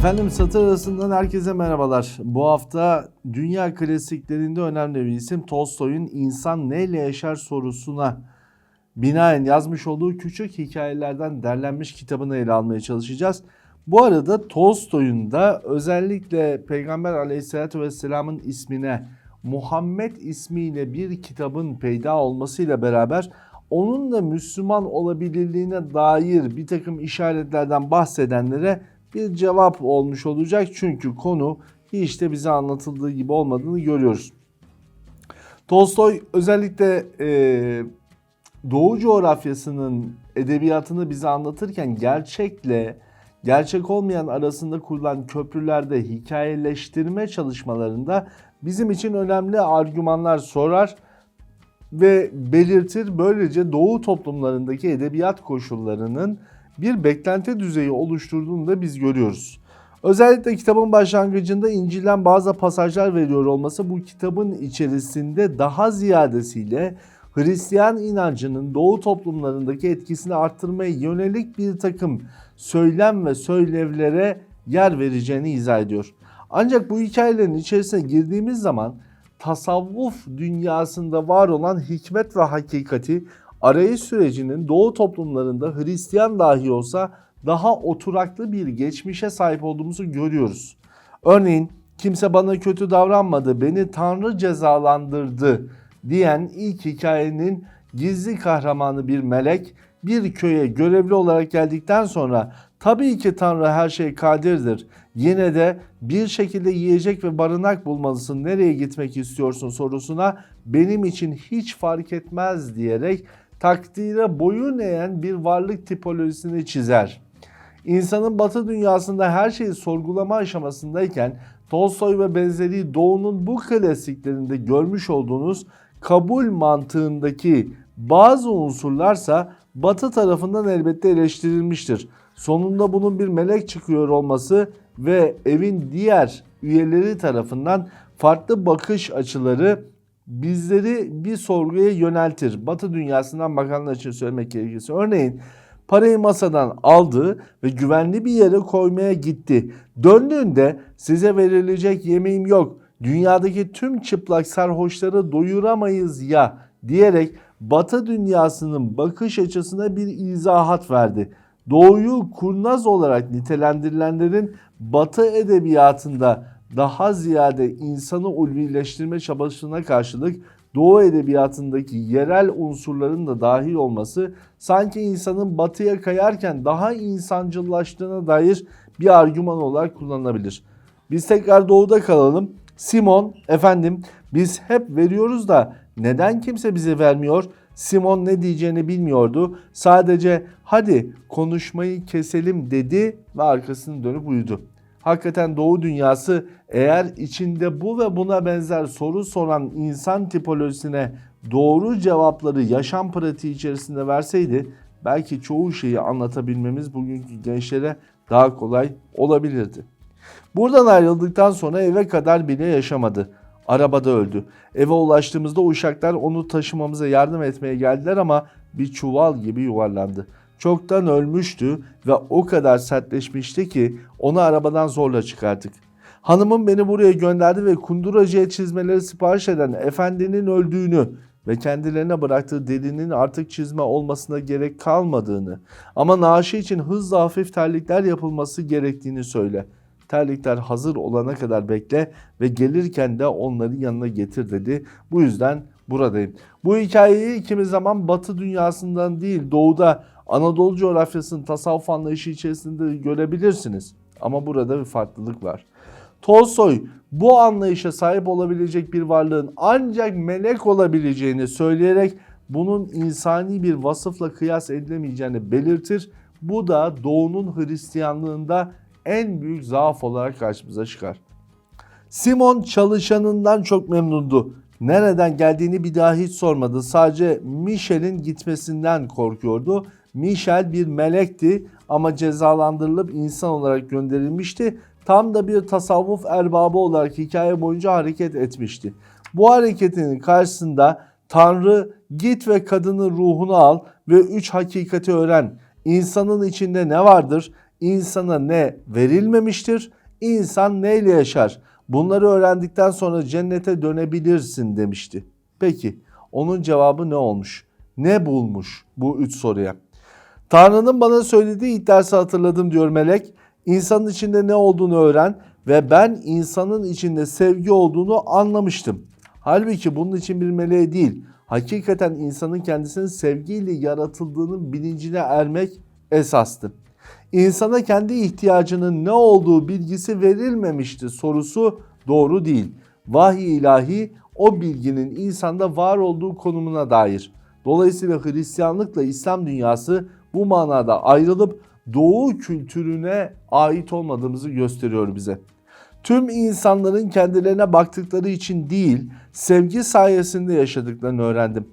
Efendim satır arasından herkese merhabalar. Bu hafta dünya klasiklerinde önemli bir isim Tolstoy'un İnsan Neyle Yaşar sorusuna binaen yazmış olduğu küçük hikayelerden derlenmiş kitabını ele almaya çalışacağız. Bu arada Tolstoy'un da özellikle Peygamber Aleyhisselatü Vesselam'ın ismine Muhammed ismiyle bir kitabın peyda olmasıyla beraber onun da Müslüman olabilirliğine dair bir takım işaretlerden bahsedenlere bir cevap olmuş olacak. Çünkü konu hiç de bize anlatıldığı gibi olmadığını görüyoruz. Tolstoy özellikle e, Doğu coğrafyasının edebiyatını bize anlatırken gerçekle gerçek olmayan arasında kurulan köprülerde hikayeleştirme çalışmalarında bizim için önemli argümanlar sorar ve belirtir. Böylece Doğu toplumlarındaki edebiyat koşullarının bir beklenti düzeyi oluşturduğunu da biz görüyoruz. Özellikle kitabın başlangıcında İncil'den bazı pasajlar veriyor olması bu kitabın içerisinde daha ziyadesiyle Hristiyan inancının Doğu toplumlarındaki etkisini arttırmaya yönelik bir takım söylem ve söylevlere yer vereceğini izah ediyor. Ancak bu hikayelerin içerisine girdiğimiz zaman tasavvuf dünyasında var olan hikmet ve hakikati arayış sürecinin Doğu toplumlarında Hristiyan dahi olsa daha oturaklı bir geçmişe sahip olduğumuzu görüyoruz. Örneğin kimse bana kötü davranmadı, beni Tanrı cezalandırdı diyen ilk hikayenin gizli kahramanı bir melek bir köye görevli olarak geldikten sonra tabii ki Tanrı her şey kadirdir. Yine de bir şekilde yiyecek ve barınak bulmalısın. Nereye gitmek istiyorsun sorusuna benim için hiç fark etmez diyerek takdire boyun eğen bir varlık tipolojisini çizer. İnsanın batı dünyasında her şeyi sorgulama aşamasındayken Tolstoy ve benzeri Doğu'nun bu klasiklerinde görmüş olduğunuz kabul mantığındaki bazı unsurlarsa Batı tarafından elbette eleştirilmiştir. Sonunda bunun bir melek çıkıyor olması ve evin diğer üyeleri tarafından farklı bakış açıları bizleri bir sorguya yöneltir. Batı dünyasından bakanlar için söylemek gerekirse. Örneğin parayı masadan aldı ve güvenli bir yere koymaya gitti. Döndüğünde size verilecek yemeğim yok. Dünyadaki tüm çıplak sarhoşları doyuramayız ya diyerek Batı dünyasının bakış açısına bir izahat verdi. Doğuyu kurnaz olarak nitelendirilenlerin Batı edebiyatında daha ziyade insanı ulvileştirme çabasına karşılık Doğu edebiyatındaki yerel unsurların da dahil olması sanki insanın batıya kayarken daha insancıllaştığına dair bir argüman olarak kullanılabilir. Biz tekrar doğuda kalalım. Simon efendim biz hep veriyoruz da neden kimse bize vermiyor? Simon ne diyeceğini bilmiyordu. Sadece hadi konuşmayı keselim dedi ve arkasını dönüp uyudu. Hakikaten Doğu dünyası eğer içinde bu ve buna benzer soru soran insan tipolojisine doğru cevapları yaşam pratiği içerisinde verseydi belki çoğu şeyi anlatabilmemiz bugünkü gençlere daha kolay olabilirdi. Buradan ayrıldıktan sonra eve kadar bile yaşamadı. Arabada öldü. Eve ulaştığımızda uşaklar onu taşımamıza yardım etmeye geldiler ama bir çuval gibi yuvarlandı. Çoktan ölmüştü ve o kadar sertleşmişti ki onu arabadan zorla çıkarttık. Hanımım beni buraya gönderdi ve kunduracıya çizmeleri sipariş eden efendinin öldüğünü ve kendilerine bıraktığı delinin artık çizme olmasına gerek kalmadığını ama naaşı için hızla hafif terlikler yapılması gerektiğini söyle. Terlikler hazır olana kadar bekle ve gelirken de onları yanına getir dedi. Bu yüzden buradayım. Bu hikayeyi kimi zaman batı dünyasından değil doğuda Anadolu coğrafyasının tasavvuf anlayışı içerisinde görebilirsiniz. Ama burada bir farklılık var. Tolstoy bu anlayışa sahip olabilecek bir varlığın ancak melek olabileceğini söyleyerek bunun insani bir vasıfla kıyas edilemeyeceğini belirtir. Bu da Doğu'nun Hristiyanlığında en büyük zaaf olarak karşımıza çıkar. Simon çalışanından çok memnundu. Nereden geldiğini bir daha hiç sormadı. Sadece Michel'in gitmesinden korkuyordu. Michel bir melekti ama cezalandırılıp insan olarak gönderilmişti. Tam da bir tasavvuf erbabı olarak hikaye boyunca hareket etmişti. Bu hareketinin karşısında Tanrı git ve kadının ruhunu al ve üç hakikati öğren. İnsanın içinde ne vardır? insana ne verilmemiştir? İnsan neyle yaşar? Bunları öğrendikten sonra cennete dönebilirsin demişti. Peki onun cevabı ne olmuş? Ne bulmuş bu üç soruya? Tanrı'nın bana söylediği ilk dersi hatırladım diyor melek. İnsanın içinde ne olduğunu öğren ve ben insanın içinde sevgi olduğunu anlamıştım. Halbuki bunun için bir meleğe değil, hakikaten insanın kendisinin sevgiyle yaratıldığının bilincine ermek esastı. İnsana kendi ihtiyacının ne olduğu bilgisi verilmemişti sorusu doğru değil. Vahiy ilahi o bilginin insanda var olduğu konumuna dair. Dolayısıyla Hristiyanlıkla İslam dünyası bu manada ayrılıp doğu kültürüne ait olmadığımızı gösteriyor bize. Tüm insanların kendilerine baktıkları için değil, sevgi sayesinde yaşadıklarını öğrendim.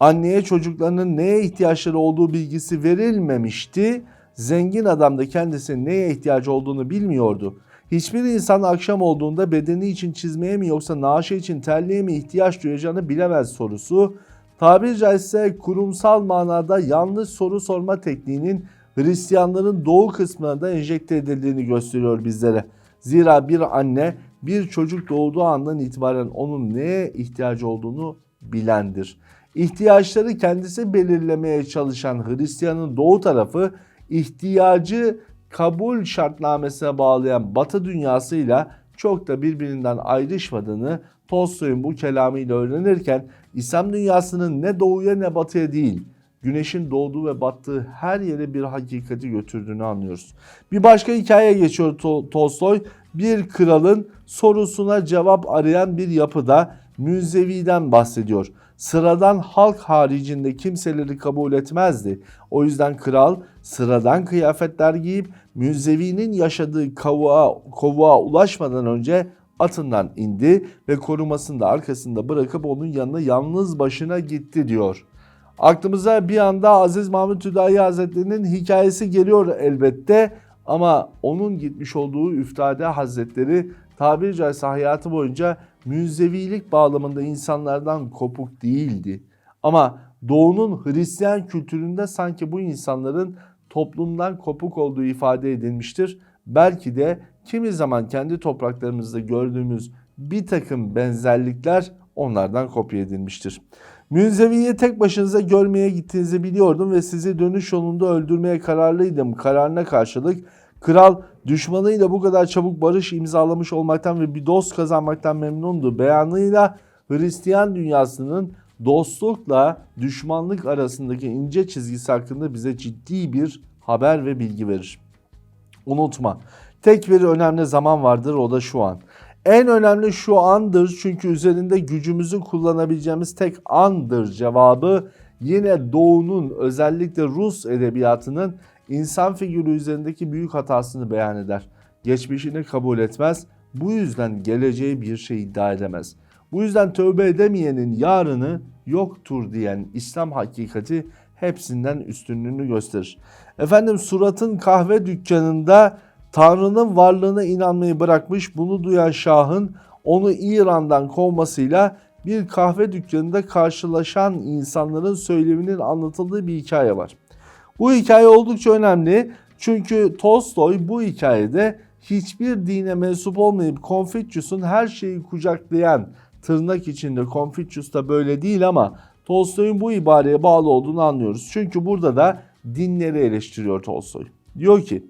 Anneye çocuklarının neye ihtiyaçları olduğu bilgisi verilmemişti. Zengin adam da kendisinin neye ihtiyacı olduğunu bilmiyordu. Hiçbir insan akşam olduğunda bedeni için çizmeye mi yoksa naaşı için terliğe mi ihtiyaç duyacağını bilemez sorusu tabiri caizse kurumsal manada yanlış soru sorma tekniğinin Hristiyanların doğu kısmına da enjekte edildiğini gösteriyor bizlere. Zira bir anne bir çocuk doğduğu andan itibaren onun neye ihtiyacı olduğunu bilendir. İhtiyaçları kendisi belirlemeye çalışan Hristiyanın doğu tarafı ihtiyacı kabul şartnamesine bağlayan Batı dünyasıyla çok da birbirinden ayrışmadığını Tolstoy'un bu kelamıyla öğrenirken İslam dünyasının ne doğuya ne batıya değil güneşin doğduğu ve battığı her yere bir hakikati götürdüğünü anlıyoruz. Bir başka hikaye geçiyor Tol- Tolstoy. Bir kralın sorusuna cevap arayan bir yapıda Münzevi'den bahsediyor. Sıradan halk haricinde kimseleri kabul etmezdi. O yüzden kral sıradan kıyafetler giyip Münzevi'nin yaşadığı kavuğa, kovuğa ulaşmadan önce atından indi ve korumasını da arkasında bırakıp onun yanına yalnız başına gitti diyor. Aklımıza bir anda Aziz Mahmut Hüdayi Hazretleri'nin hikayesi geliyor elbette ama onun gitmiş olduğu Üftade Hazretleri tabiri caizse hayatı boyunca münzevilik bağlamında insanlardan kopuk değildi. Ama Doğu'nun Hristiyan kültüründe sanki bu insanların toplumdan kopuk olduğu ifade edilmiştir. Belki de kimi zaman kendi topraklarımızda gördüğümüz bir takım benzerlikler onlardan kopya edilmiştir. Münzevi'yi tek başınıza görmeye gittiğinizi biliyordum ve sizi dönüş yolunda öldürmeye kararlıydım. Kararına karşılık kral düşmanıyla bu kadar çabuk barış imzalamış olmaktan ve bir dost kazanmaktan memnundu. Beyanıyla Hristiyan dünyasının dostlukla düşmanlık arasındaki ince çizgisi hakkında bize ciddi bir haber ve bilgi verir. Unutma, tek bir önemli zaman vardır o da şu an. En önemli şu andır çünkü üzerinde gücümüzü kullanabileceğimiz tek andır cevabı yine Doğu'nun özellikle Rus edebiyatının insan figürü üzerindeki büyük hatasını beyan eder. Geçmişini kabul etmez, bu yüzden geleceği bir şey iddia edemez. Bu yüzden tövbe edemeyenin yarını yoktur diyen İslam hakikati hepsinden üstünlüğünü gösterir. Efendim suratın kahve dükkanında Tanrı'nın varlığına inanmayı bırakmış bunu duyan Şah'ın onu İran'dan kovmasıyla bir kahve dükkanında karşılaşan insanların söyleminin anlatıldığı bir hikaye var. Bu hikaye oldukça önemli çünkü Tolstoy bu hikayede hiçbir dine mensup olmayıp Confucius'un her şeyi kucaklayan tırnak içinde Confucius da böyle değil ama Tolstoy'un bu ibareye bağlı olduğunu anlıyoruz. Çünkü burada da dinleri eleştiriyor Tolstoy. Diyor ki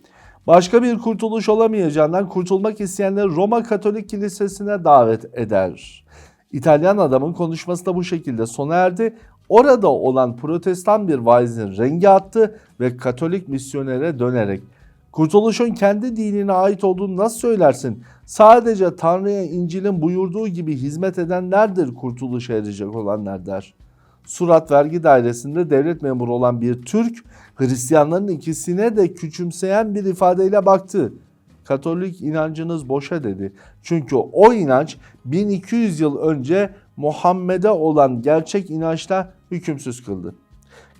başka bir kurtuluş olamayacağından kurtulmak isteyenleri Roma Katolik Kilisesi'ne davet eder. İtalyan adamın konuşması da bu şekilde sona erdi. Orada olan protestan bir vaizin rengi attı ve Katolik misyonere dönerek Kurtuluşun kendi dinine ait olduğunu nasıl söylersin? Sadece Tanrı'ya İncil'in buyurduğu gibi hizmet edenlerdir kurtuluşa erecek olanlar der. Surat vergi dairesinde devlet memuru olan bir Türk, Hristiyanların ikisine de küçümseyen bir ifadeyle baktı. Katolik inancınız boşa dedi. Çünkü o inanç 1200 yıl önce Muhammed'e olan gerçek inançla hükümsüz kıldı.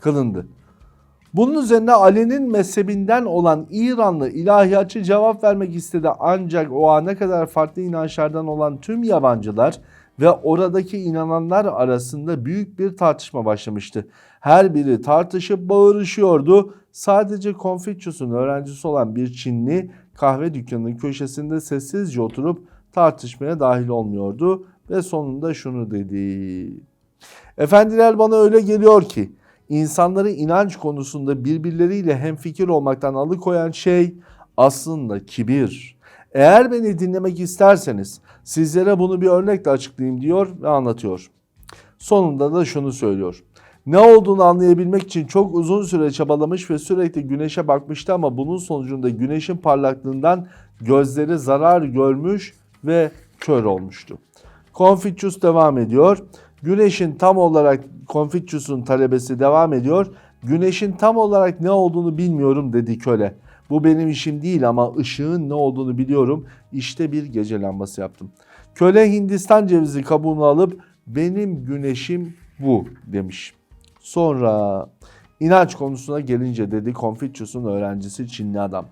Kılındı. Bunun üzerine Ali'nin mezhebinden olan İranlı ilahiyatçı cevap vermek istedi ancak o ana kadar farklı inançlardan olan tüm yabancılar ve oradaki inananlar arasında büyük bir tartışma başlamıştı. Her biri tartışıp bağırışıyordu. Sadece Confucius'un öğrencisi olan bir Çinli kahve dükkanının köşesinde sessizce oturup tartışmaya dahil olmuyordu ve sonunda şunu dedi. Efendiler bana öyle geliyor ki insanları inanç konusunda birbirleriyle hemfikir olmaktan alıkoyan şey aslında kibir. Eğer beni dinlemek isterseniz sizlere bunu bir örnekle açıklayayım diyor ve anlatıyor. Sonunda da şunu söylüyor. Ne olduğunu anlayabilmek için çok uzun süre çabalamış ve sürekli güneşe bakmıştı ama bunun sonucunda güneşin parlaklığından gözleri zarar görmüş ve kör olmuştu. Confucius devam ediyor. Güneşin tam olarak Confucius'un talebesi devam ediyor. Güneşin tam olarak ne olduğunu bilmiyorum dedi köle. Bu benim işim değil ama ışığın ne olduğunu biliyorum. İşte bir gece lambası yaptım. Köle Hindistan cevizi kabuğunu alıp benim güneşim bu demiş. Sonra inanç konusuna gelince dedi Confucius'un öğrencisi Çinli adam.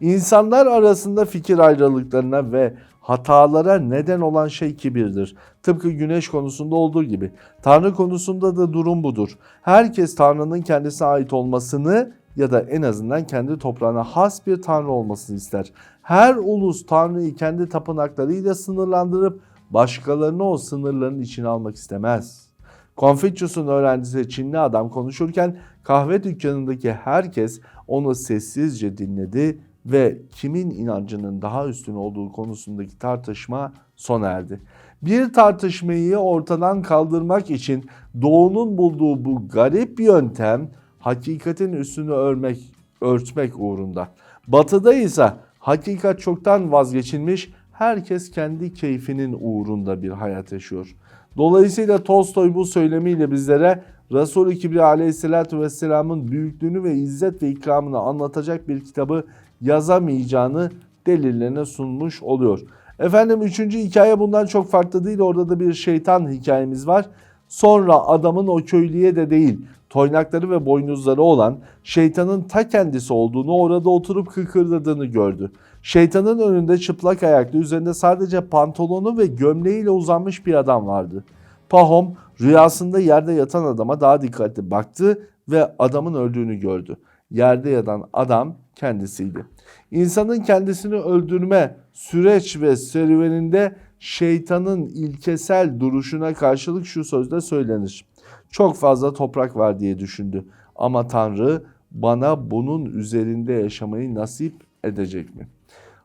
İnsanlar arasında fikir ayrılıklarına ve hatalara neden olan şey kibirdir. Tıpkı güneş konusunda olduğu gibi. Tanrı konusunda da durum budur. Herkes Tanrı'nın kendisine ait olmasını ya da en azından kendi toprağına has bir Tanrı olmasını ister. Her ulus Tanrı'yı kendi tapınaklarıyla sınırlandırıp başkalarını o sınırların içine almak istemez. Confucius'un öğrencisi Çinli adam konuşurken kahve dükkanındaki herkes onu sessizce dinledi ve kimin inancının daha üstün olduğu konusundaki tartışma sona erdi. Bir tartışmayı ortadan kaldırmak için doğunun bulduğu bu garip yöntem hakikatin üstünü örmek, örtmek uğrunda. Batıda ise hakikat çoktan vazgeçilmiş, herkes kendi keyfinin uğrunda bir hayat yaşıyor. Dolayısıyla Tolstoy bu söylemiyle bizlere Resul-i Kibriya aleyhissalatü vesselamın büyüklüğünü ve izzet ve ikramını anlatacak bir kitabı yazamayacağını delillerine sunmuş oluyor. Efendim üçüncü hikaye bundan çok farklı değil. Orada da bir şeytan hikayemiz var. Sonra adamın o köylüye de değil, toynakları ve boynuzları olan şeytanın ta kendisi olduğunu orada oturup kıkırdadığını gördü. Şeytanın önünde çıplak ayaklı üzerinde sadece pantolonu ve gömleğiyle uzanmış bir adam vardı. Pahom rüyasında yerde yatan adama daha dikkatli baktı ve adamın öldüğünü gördü. Yerde yatan adam kendisiydi. İnsanın kendisini öldürme süreç ve serüveninde şeytanın ilkesel duruşuna karşılık şu sözde söylenir. Çok fazla toprak var diye düşündü ama Tanrı bana bunun üzerinde yaşamayı nasip edecek mi?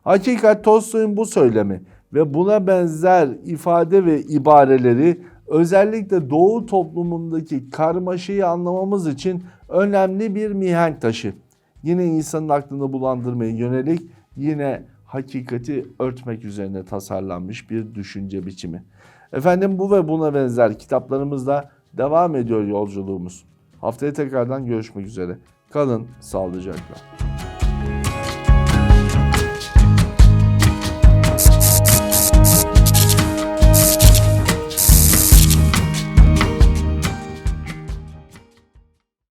Hakikat Tolstoy'un bu söylemi ve buna benzer ifade ve ibareleri özellikle Doğu toplumundaki karmaşayı anlamamız için önemli bir mihenk taşı. Yine insanın aklını bulandırmaya yönelik yine hakikati örtmek üzerine tasarlanmış bir düşünce biçimi. Efendim bu ve buna benzer kitaplarımızda devam ediyor yolculuğumuz. Haftaya tekrardan görüşmek üzere. Kalın sağlıcakla.